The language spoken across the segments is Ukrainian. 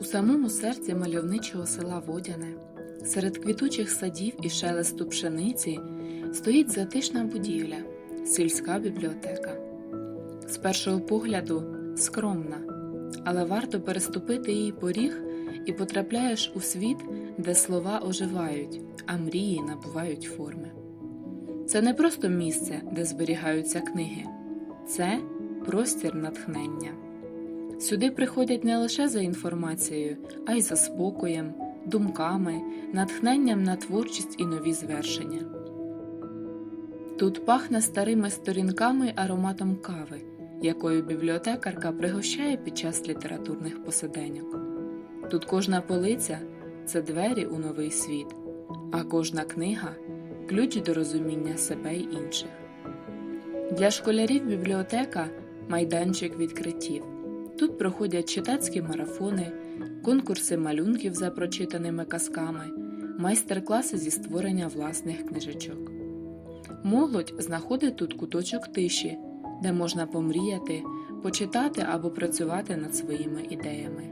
У самому серці мальовничого села Водяне, серед квітучих садів і шелесту пшениці, стоїть затишна будівля, сільська бібліотека. З першого погляду скромна, але варто переступити її поріг і потрапляєш у світ, де слова оживають, а мрії набувають форми. Це не просто місце, де зберігаються книги, це простір натхнення. Сюди приходять не лише за інформацією, а й за спокоєм, думками, натхненням на творчість і нові звершення. Тут пахне старими сторінками ароматом кави, якою бібліотекарка пригощає під час літературних посиденьок. Тут кожна полиця це двері у новий світ, а кожна книга ключ до розуміння себе й інших. Для школярів бібліотека майданчик відкриттів. Тут проходять читацькі марафони, конкурси малюнків за прочитаними казками, майстер-класи зі створення власних книжечок. Молодь знаходить тут куточок тиші, де можна помріяти, почитати або працювати над своїми ідеями.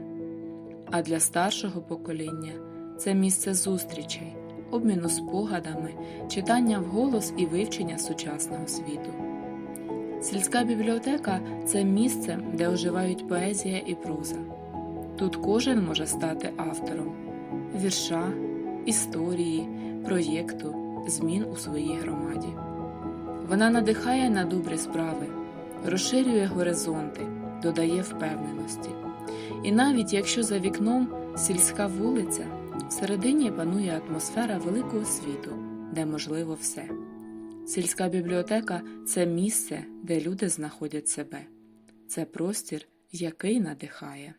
А для старшого покоління це місце зустрічей, обміну спогадами, читання вголос і вивчення сучасного світу. Сільська бібліотека це місце, де оживають поезія і проза. Тут кожен може стати автором вірша, історії, проєкту, змін у своїй громаді. Вона надихає на добрі справи, розширює горизонти, додає впевненості. І навіть якщо за вікном сільська вулиця, всередині панує атмосфера великого світу, де можливо все. Сільська бібліотека це місце, де люди знаходять себе. Це простір, який надихає.